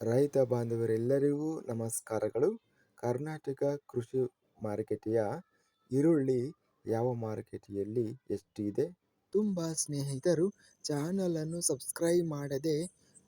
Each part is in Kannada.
ರೈತ ಬಾಂಧವರೆಲ್ಲರಿಗೂ ನಮಸ್ಕಾರಗಳು. ಕರ್ನಾಟಕ ಕೃಷಿ ಮಾರುಕಟ್ಟೆಯ ಈರುಳ್ಳಿ ಯಾವ ಮಾರುಕಟ್ಟೆಯಲ್ಲಿ ಎಷ್ಟಿದೆ? ತುಂಬ ಸ್ನೇಹಿತರು ಚಾನಲನ್ನು ಸಬ್ಸ್ಕ್ರೈಬ್ ಮಾಡದೆ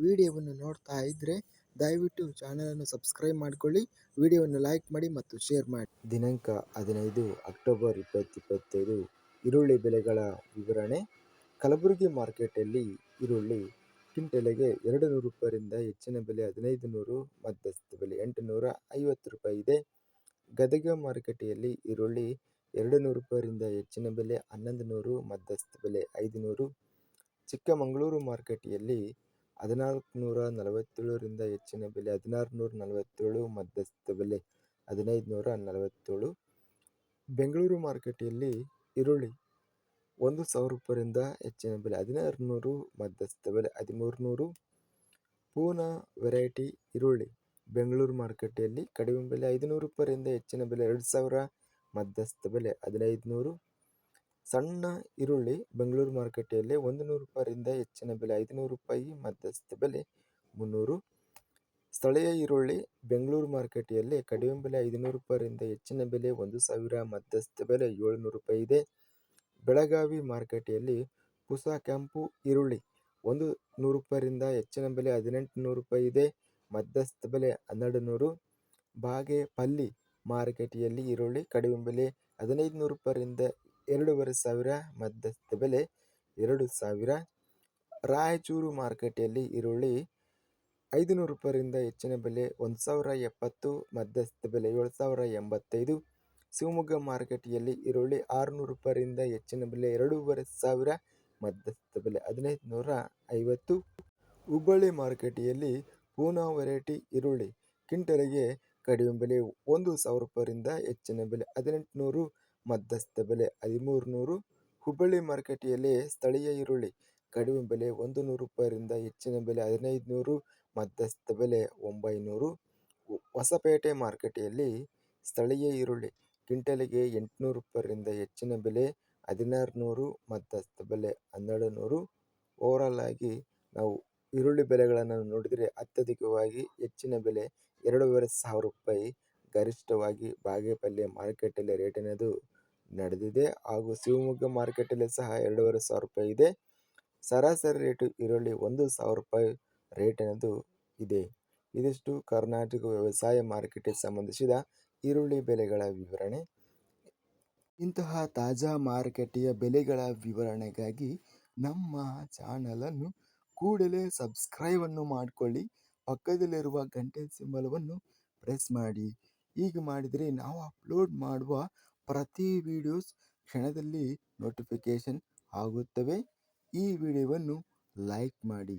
ವಿಡಿಯೋವನ್ನು ನೋಡ್ತಾ ಇದ್ದರೆ ದಯವಿಟ್ಟು ಚಾನಲನ್ನು ಸಬ್ಸ್ಕ್ರೈಬ್ ಮಾಡಿಕೊಳ್ಳಿ, ವಿಡಿಯೋವನ್ನು ಲೈಕ್ ಮಾಡಿ ಮತ್ತು ಶೇರ್ ಮಾಡಿ. ದಿನಾಂಕ ಹದಿನೈದು ಅಕ್ಟೋಬರ್ ಇಪ್ಪತ್ತಿಪ್ಪತ್ತೈದು, ಈರುಳ್ಳಿ ಬೆಲೆಗಳ ವಿವರಣೆ. ಕಲಬುರಗಿ ಮಾರ್ಕೆಟಲ್ಲಿ ಈರುಳ್ಳಿ ಕ್ವಿಂಟಲಿಗೆ ಎರಡು ನೂರು ರೂಪಾಯಿಂದ ಹೆಚ್ಚಿನ ಬೆಲೆ ಹದಿನೈದು ನೂರು ಮಧ್ಯಸ್ಥ ಬೆಲೆ ಎಂಟು ನೂರ ಐವತ್ತು ರೂಪಾಯಿ ಇದೆ. ಗದಗ ಮಾರುಕಟ್ಟೆಯಲ್ಲಿ ಈರುಳ್ಳಿ ಎರಡು ನೂರು ರೂಪಾಯಿಯಿಂದ ಹೆಚ್ಚಿನ ಬೆಲೆ ಹನ್ನೊಂದು ನೂರು ಮಧ್ಯಸ್ಥ ಬೆಲೆ ಐದು ನೂರು ಚಿಕ್ಕಮಗಳೂರು ಮಾರುಕಟ್ಟೆಯಲ್ಲಿ ಹದಿನಾಲ್ಕು ನೂರ ನಲವತ್ತೇಳರಿಂದ ಹೆಚ್ಚಿನ ಬೆಲೆ ಹದಿನಾರು ನೂರ ನಲವತ್ತೇಳು, ಮಧ್ಯಸ್ಥ ಬೆಲೆ ಹದಿನೈದು ನೂರ ನಲವತ್ತೇಳು. ಬೆಂಗಳೂರು ಮಾರುಕಟ್ಟೆಯಲ್ಲಿ ಈರುಳ್ಳಿ ಒಂದು ಸಾವಿರ ರೂಪಾಯಿಂದ ಹೆಚ್ಚಿನ ಬೆಲೆ. ಹದಿನಾರು ನೂರು ಮಧ್ಯಸ್ಥ ಬೆಲೆ. ಹದಿಮೂರು ನೂರು ಪೂನಾ ವೆರೈಟಿ ಈರುಳ್ಳಿ. ಬೆಂಗಳೂರು ಮಾರುಕಟ್ಟೆಯಲ್ಲಿ ಕಡಿಮೆ ಬೆಲೆ. ಐದುನೂರು ರೂಪಾಯಿಂದ ಹೆಚ್ಚಿನ ಬೆಲೆ. ಎರಡು ಸಾವಿರ ಮಧ್ಯಸ್ಥ ಬೆಲೆ. ಹದಿನೈದು ನೂರು ಸಣ್ಣ ಈರುಳ್ಳಿ. ಬೆಂಗಳೂರು ಮಾರುಕಟ್ಟೆಯಲ್ಲಿ ಒಂದು ನೂರು ರೂಪಾಯಿಂದ ಹೆಚ್ಚಿನ ಬೆಲೆ. ಐದುನೂರು ರೂಪಾಯಿ ಮಧ್ಯಸ್ಥ ಬೆಲೆ. ಮುನ್ನೂರು ಸ್ಥಳೀಯ ಈರುಳ್ಳಿ. ಬೆಂಗಳೂರು ಮಾರುಕಟ್ಟೆಯಲ್ಲಿ ಕಡಿಮೆ ಬೆಲೆ. ಐದುನೂರು ರೂಪಾಯಿಂದ ಹೆಚ್ಚಿನ ಬೆಲೆ. ಒಂದು ಸಾವಿರ ಮಧ್ಯಸ್ಥ ಬೆಲೆ. ಏಳುನೂರು ರೂಪಾಯಿ ಇದೆ. ಬೆಳಗಾವಿ ಮಾರುಕಟ್ಟೆಯಲ್ಲಿ ಕುಸ ಕೆಂಪು ಈರುಳ್ಳಿ ಒಂದು ನೂರು ರೂಪಾಯಿಂದ ಹೆಚ್ಚಿನ ಬೆಲೆ ಹದಿನೆಂಟು ನೂರು ರೂಪಾಯಿ ಇದೆ. ಮಧ್ಯಸ್ಥ ಬೆಲೆ ಹನ್ನೆರಡು ನೂರು. ಬಾಗೇಪಲ್ಲಿ ಮಾರುಕಟ್ಟೆಯಲ್ಲಿ ಈರುಳ್ಳಿ ಕಡಿಮೆ ಬೆಲೆ ಹದಿನೈದು ನೂರು ರೂಪಾಯಿಂದ ಎರಡೂವರೆ ಸಾವಿರ. ಮಧ್ಯಸ್ಥ ಬೆಲೆ ಎರಡು ಸಾವಿರ. ರಾಯಚೂರು ಮಾರುಕಟ್ಟೆಯಲ್ಲಿ ಈರುಳ್ಳಿ ಐದು ನೂರು ರೂಪಾಯಿಯಿಂದ ಹೆಚ್ಚಿನ ಬೆಲೆ ಒಂದು ಸಾವಿರ ಎಪ್ಪತ್ತು. ಮಧ್ಯಸ್ಥ ಬೆಲೆ ಏಳು ಸಾವಿರ ಎಂಬತ್ತೈದು. ಶಿವಮೊಗ್ಗ ಮಾರುಕಟ್ಟೆಯಲ್ಲಿ ಈರುಳ್ಳಿ ಆರುನೂರು ರೂಪಾಯಿಂದ ಹೆಚ್ಚಿನ ಬೆಲೆ ಎರಡೂವರೆ ಸಾವಿರ ಮಧ್ಯಸ್ಥ ಬೆಲೆ ಹದಿನೈದು ನೂರ ಐವತ್ತು. ಹುಬ್ಬಳ್ಳಿ ಮಾರುಕಟ್ಟೆಯಲ್ಲಿ ಪೂನಾ ವೆರೈಟಿ ಈರುಳ್ಳಿ ಕಿಂಟರಿಗೆ ಕಡಿಮೆ ಬೆಲೆ ಒಂದು ಸಾವಿರ ರೂಪಾಯಿಯಿಂದ ಹೆಚ್ಚಿನ ಬೆಲೆ ಹದಿನೆಂಟು ನೂರು ಮಧ್ಯಸ್ಥ ಬೆಲೆ ಹದಿಮೂರು ನೂರು ಹುಬ್ಬಳ್ಳಿ ಮಾರುಕಟ್ಟೆಯಲ್ಲಿ ಸ್ಥಳೀಯ ಈರುಳ್ಳಿ ಕಡಿಮೆ ಬೆಲೆ ಒಂದು ನೂರು ರೂಪಾಯಿಂದ ಹೆಚ್ಚಿನ ಬೆಲೆ ಹದಿನೈದು ನೂರು ಮಧ್ಯಸ್ಥ ಬೆಲೆ ಒಂಬೈನೂರು. ಹೊಸಪೇಟೆ ಮಾರುಕಟ್ಟೆಯಲ್ಲಿ ಸ್ಥಳೀಯ ಈರುಳ್ಳಿ ಕ್ವಿಂಟಲಿಗೆ ಎಂಟುನೂರು ರೂಪಾಯಿಯಿಂದ ಹೆಚ್ಚಿನ ಬೆಲೆ ಹದಿನಾರು ನೂರು ಮಧ್ಯಸ್ಥ ಬೆಲೆ ಹನ್ನೆರಡು ನೂರು ಓವರಾಲ್ ಆಗಿ ನಾವು ಈರುಳ್ಳಿ ಬೆಲೆಗಳನ್ನು ನೋಡಿದರೆ ಅತ್ಯಧಿಕವಾಗಿ ಹೆಚ್ಚಿನ ಬೆಲೆ ಎರಡೂವರೆ ಸಾವಿರ ರೂಪಾಯಿ ಗರಿಷ್ಠವಾಗಿ ಬಾಗೇಪಲ್ಲಿ ಮಾರ್ಕೆಟಲ್ಲಿ ರೇಟ್ ಅನ್ನೋದು ನಡೆದಿದೆ. ಹಾಗೂ ಶಿವಮೊಗ್ಗ ಮಾರ್ಕೆಟಲ್ಲಿ ಸಹ ಎರಡೂವರೆ ಸಾವಿರ ರೂಪಾಯಿ ಇದೆ. ಸರಾಸರಿ ರೇಟು ಈರುಳ್ಳಿ ಒಂದು ಸಾವಿರ ರೂಪಾಯಿ ರೇಟ್ ಅನ್ನೋದು ಇದೆ. ಇದಿಷ್ಟು ಕರ್ನಾಟಕ ವ್ಯವಸಾಯ ಮಾರುಕಟ್ಟೆಗೆ ಸಂಬಂಧಿಸಿದ ಈರುಳ್ಳಿ ಬೆಲೆಗಳ ವಿವರಣೆ. ಇಂತಹ ತಾಜಾ ಮಾರುಕಟ್ಟೆಯ ಬೆಲೆಗಳ ವಿವರಣೆಗಾಗಿ ನಮ್ಮ ಚಾನಲನ್ನು ಕೂಡಲೇ ಸಬ್ಸ್ಕ್ರೈಬನ್ನು ಮಾಡಿಕೊಳ್ಳಿ. ಪಕ್ಕದಲ್ಲಿರುವ ಗಂಟೆ ಸಿಂಬಲವನ್ನು ಪ್ರೆಸ್ ಮಾಡಿ. ಹೀಗೆ ಮಾಡಿದರೆ ನಾವು ಅಪ್ಲೋಡ್ ಮಾಡುವ ಪ್ರತಿ ವಿಡಿಯೋಸ್ ಕ್ಷಣದಲ್ಲಿ ನೋಟಿಫಿಕೇಷನ್ ಆಗುತ್ತವೆ. ಈ ವಿಡಿಯೋವನ್ನು ಲೈಕ್ ಮಾಡಿ.